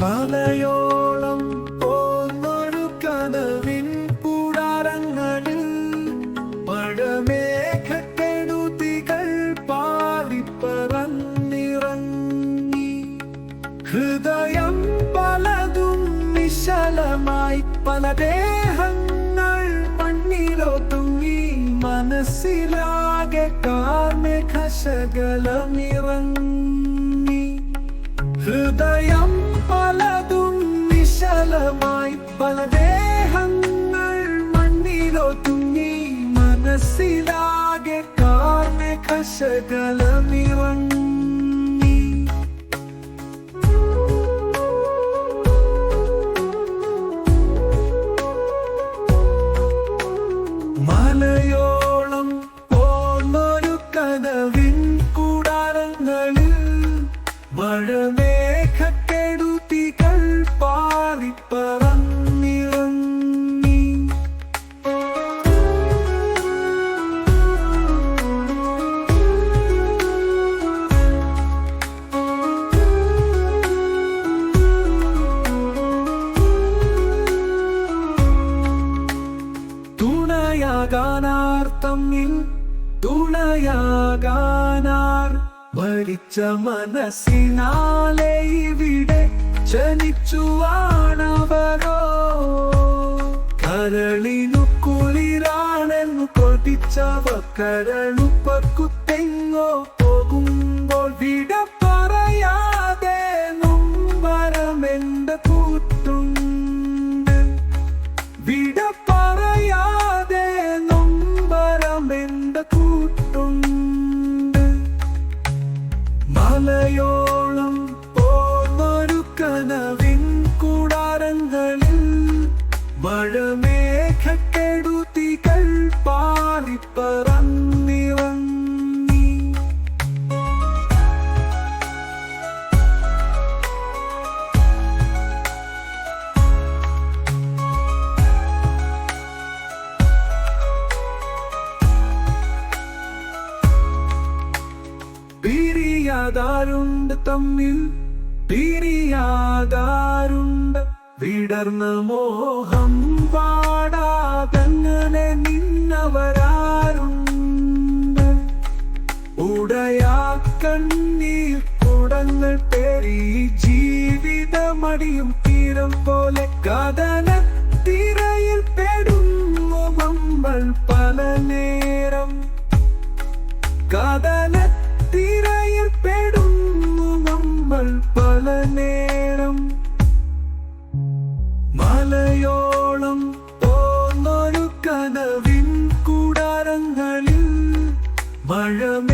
പലയോളം പോന്നൊരു കനവിൻ കൂടാരങ്ങളിൽ പഴമേഘക്കെടുതികൾ പാറിപ്പറന്നിറങ്ങി. ഹൃദയം പലതും വിശലമായി പല ദേഹങ്ങൾ മണ്ണിലൊതുങ്ങി മനസ്സിലാകെ കാർമേഘശകലമിറങ്ങി ഹൃദയം പലതും വിശലമായി പല ദേഹങ്ങൾ മണ്ണിലോ തുങ്ങി മനസ്സിലാകെ കാർമേഘശകലമിറങ്ങി മലയോളം പോന്നൊരു കനവിൻ തുണയാകാനാർത്തമ്മിൽ തുണയാകാനാർ ഭരിച്ച മനസ്സിനാലെ ഇവിടെ ജനിച്ചുവാണവരോ കരളിനു കുളിരാണെന്നു കൊതിച്ചവ കരളുപ്പക്കുത്തെങ്ങോ പോകുമ്പോൾ വിട പറയാതെ നുംബരമെന്റെ കൂത്തുണ്ട് വിട മലയോളം പോന്നൊരു കനവിൻ കൂടാരങ്ങളിൽ മഴമേഘക്കെടുതികൾ പാറിപ്പറന്നിറങ്ങി. പിരിയാതാരുണ്ട് തമ്മിൽ പിരിയാതാരുണ്ട് വിടർന്ന മോഹം പാടാതങ്ങനെ നിന്നവരാരുണ്ട്? ഉടയാ കണ്ണീർ കുടങ്ങൾ പേരി ജീവിതമടിയും തീരം പോലെ കഥന തിരയിൽ പെടുന്നു നമ്മൾ പല നേരം. കഥന തിരയിൽ നേരം മലയോളം പോന്നൊരു കനവിൻ കൂടാരങ്ങളിൽ മഴമേഘക്കെടുതികൾ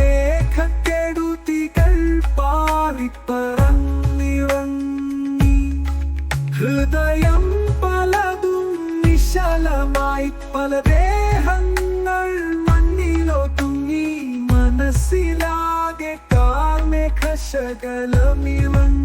പാറിപ്പറന്നിറങ്ങി. ഹൃദയം പലതും വിശലമായി പല ദേഹങ്ങൾ മണ്ണിലൊതുങ്ങി മനസ്സിലാകെ കാർമേഘശകലമിറങ്ങി.